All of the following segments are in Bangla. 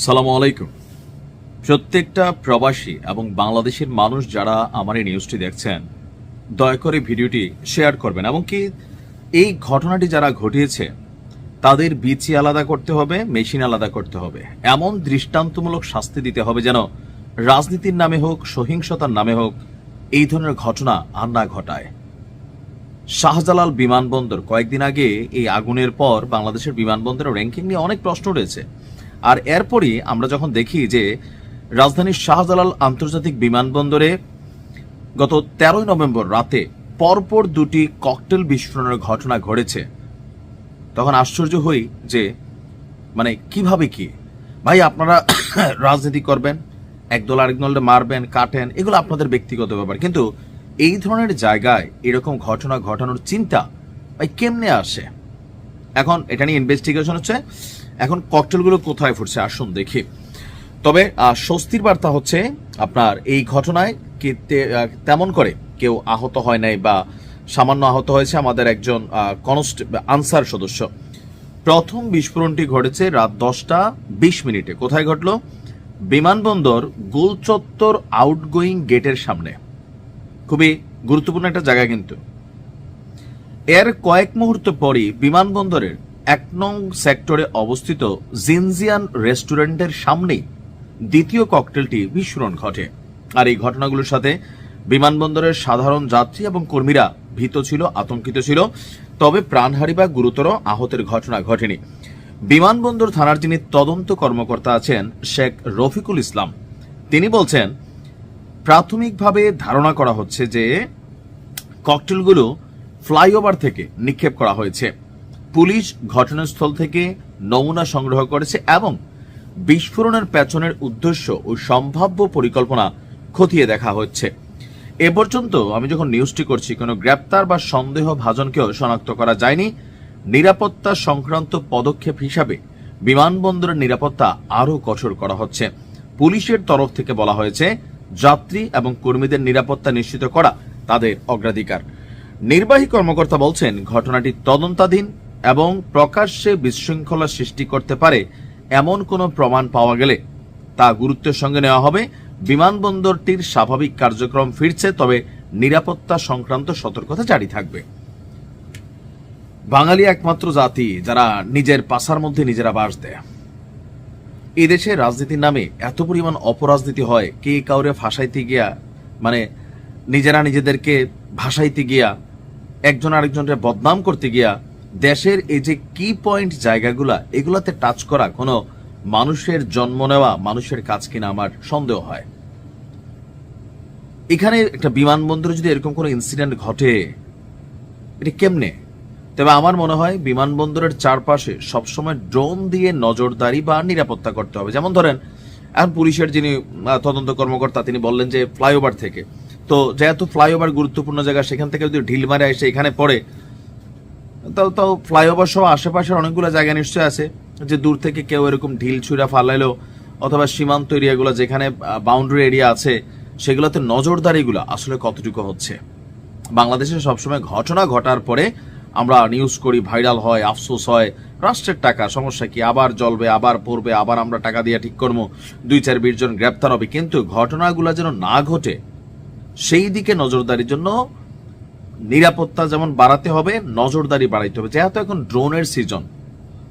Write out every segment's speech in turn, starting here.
সালাম আলাইকুম। প্রত্যেকটা প্রবাসী এবং বাংলাদেশের মানুষ যারা আমার এই নিউজটি দেখছেন, দয়া করে ভিডিওটি শেয়ার করবেন এবং কি এই ঘটনাটি যারা ঘটিয়েছে, তাদের বিচি আলাদা করতে হবে মেশিন আলাদা করতে হবে। এমন দৃষ্টান্তমূলক শাস্তি দিতে হবে যেন রাজনীতির নামে হোক, সহিংসতার নামে হোক, এই ধরনের ঘটনা আর না ঘটায়। শাহজালাল বিমানবন্দর কয়েকদিন আগে এই আগুনের পর বাংলাদেশের বিমানবন্দরের র্যাঙ্কিং নিয়ে অনেক প্রশ্ন রয়েছে আর এরপরই আমরা যখন দেখি যে রাজধানীর শাহজালাল আন্তর্জাতিক বিমানবন্দরে গত তেরোই নভেম্বর রাতে পরপর দুটি ককটেল বিস্ফোরণের ঘটনা ঘটেছে, তখন আশ্চর্য হই যে মানে কীভাবে কি? ভাই, আপনারা রাজনীতি করবেন একদল আরেক মারবেন, কাটেন, এগুলো আপনাদের ব্যক্তিগত ব্যাপার। কিন্তু এই ধরনের জায়গায় এরকম ঘটনা ঘটানোর চিন্তা, ভাই, কেমনে আসে? এখন এটা নিয়ে ইনভেস্টিগেশন হচ্ছে। এখন ককটেলগুলো কোথায় ফুটছে? আসুন দেখি। তবে স্বস্তির বার্তা হচ্ছে, আপনার এই ঘটনায় কি তেমন করে কেউ আহত হয় নাই বা সামান্য আহত হয়েছে আমাদের একজন কনস্ট আনসার সদস্য। প্রথম বিস্ফোরণটি ঘটেছে রাত দশটা বিশ মিনিটে। কোথায় ঘটলো? বিমানবন্দর গোলচত্বর আউটগোয়িং গেটের সামনে। খুবই গুরুত্বপূর্ণ একটা জায়গা কিন্তু। এর কয়েক মুহূর্ত পরই বিমানবন্দরের এক নং সেক্টরে অবস্থিত জিনজিয়ান রেস্টুরেন্টের সামনেই দ্বিতীয় ককটেলটি বিস্ফোরণ ঘটে। আর এই ঘটনাগুলোর সাথে বিমানবন্দরের সাধারণ যাত্রী এবং কর্মীরা ভীত ছিল, আতঙ্কিত ছিল, তবে প্রাণহারি বা গুরুতর আহতের ঘটনা ঘটেনি। বিমানবন্দর থানার যিনি তদন্ত কর্মকর্তা আছেন শেখ রফিকুল ইসলাম, তিনি বলছেন, প্রাথমিকভাবে ধারণা করা হচ্ছে যে ককটেলগুলো ফ্লাইওভার থেকে নিক্ষেপ করা হয়েছে। পুলিশ ঘটনাস্থল থেকে নমুনা সংগ্রহ করেছে এবং বিস্ফোরণের পেছনের উদ্দেশ্য ও সম্ভাব্য পরিকল্পনা খতিয়ে দেখা হচ্ছে। এ পর্যন্ত আমি যখন নিউজটি করছি, কোনো গ্রেপ্তার বা সন্দেহ ভাজনকেও শনাক্ত করা যায়নি। নিরাপত্তা সংক্রান্ত পদক্ষেপ হিসাবে বিমানবন্দরের নিরাপত্তা আরও কঠোর করা হচ্ছে। পুলিশের তরফ থেকে বলা হয়েছে, যাত্রী এবং কর্মীদের নিরাপত্তা নিশ্চিত করা তাদের অগ্রাধিকার। নির্বাহী কর্মকর্তা বলছেন, ঘটনাটি তদন্তাধীন এবং প্রকাশ্যে বিশৃঙ্খলা সৃষ্টি করতে পারে এমন কোনো প্রমাণ পাওয়া গেলে। তা গুরুত্বের সঙ্গে নেওয়া হবে। বিমানবন্দরটির স্বাভাবিক কার্যক্রম ফিরছে, তবে নিরাপত্তা সংক্রান্ত সতর্কতা জারি থাকবে। বাঙালি একমাত্র জাতি যারা নিজের পাশার মধ্যে নিজেরা বাস দেয়। এই দেশে রাজনীতির নামে এত পরিমাণ অপরাজনীতি হয়, কে কাউরে ফাঁসাইতে গিয়া মানে নিজেরা নিজেদেরকে ভাসাইতে গিয়া, একজন আরেকজনকে বদনাম করতে গিয়া দেশের এই যে কি পয়েন্ট জায়গাগুলা, এগুলাতে টাচ করা কোনো মানুষের জন্ম নেওয়া, মানুষের কাজ কিনা আমার সন্দেহ হয়। এখানে একটা বিমানবন্দরে যদি এরকম কোনো ইনসিডেন্ট ঘটে, এটা কেমনে? তবে আমার মনে হয় বিমানবন্দরের চারপাশে সবসময় ড্রোন দিয়ে নজরদারি বা নিরাপত্তা করতে হবে। যেমন ধরেন, এখন পুলিশের যিনি তদন্ত কর্মকর্তা, তিনি বললেন যে ফ্লাইওভার থেকে। তো যেহেতু ফ্লাইওভার গুরুত্বপূর্ণ জায়গা, সেখান থেকে যদি ঢিল মারে এসে এখানে পড়ে তাও তাও ফ্লাইওভার সহ আশেপাশের অনেকগুলো জায়গা নিশ্চয় আছে যে দূর থেকে কেউ এরকম ঢিল ছুঁড়া ফালাইলো অথবা সীমান্ত এরিয়াগুলো যেখানে বাউন্ডারি এরিয়া আছে, সেগুলোতে নজরদারিগুলো আসলে কতটুকু হচ্ছে? বাংলাদেশে সবসময় ঘটনা ঘটার পরে আমরা নিউজ করি ভাইরাল হয়, আফসোস হয়, রাষ্ট্রের টাকা, সমস্যা কি? আবার জ্বলবে, আবার পড়বে, আবার আমরা টাকা দিয়ে ঠিক করব, দুই চার বিশ জন গ্রেপ্তার হবে, কিন্তু ঘটনাগুলো যেন না ঘটে, সেই দিকে নজরদারির জন্য নিরাপত্তা যেমন বাড়াতে হবে, নজরদারি বাড়াইতে হবে। যেহেতু এখন ড্রোনের সিজন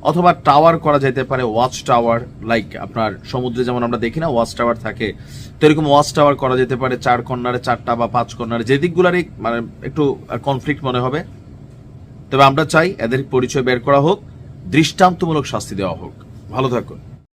অথবা টাওয়ার করা যেতে পারে ওয়াচ টাওয়ার লাইক আপনার সমুদ্রে যেমন আমরা দেখি না ওয়াচ টাওয়ার থাকে, তো এরকম ওয়াচ টাওয়ার করা যেতে পারে, চার কর্নারে চারটা বা পাঁচ কর্নারে, যে দিকগুলারই মানে একটু কনফ্লিক্ট মনে হবে। তবে আমরা চাই এদের পরিচয় বের করা হোক, দৃষ্টান্তমূলক শাস্তি দেওয়া হোক। ভালো থাকুন।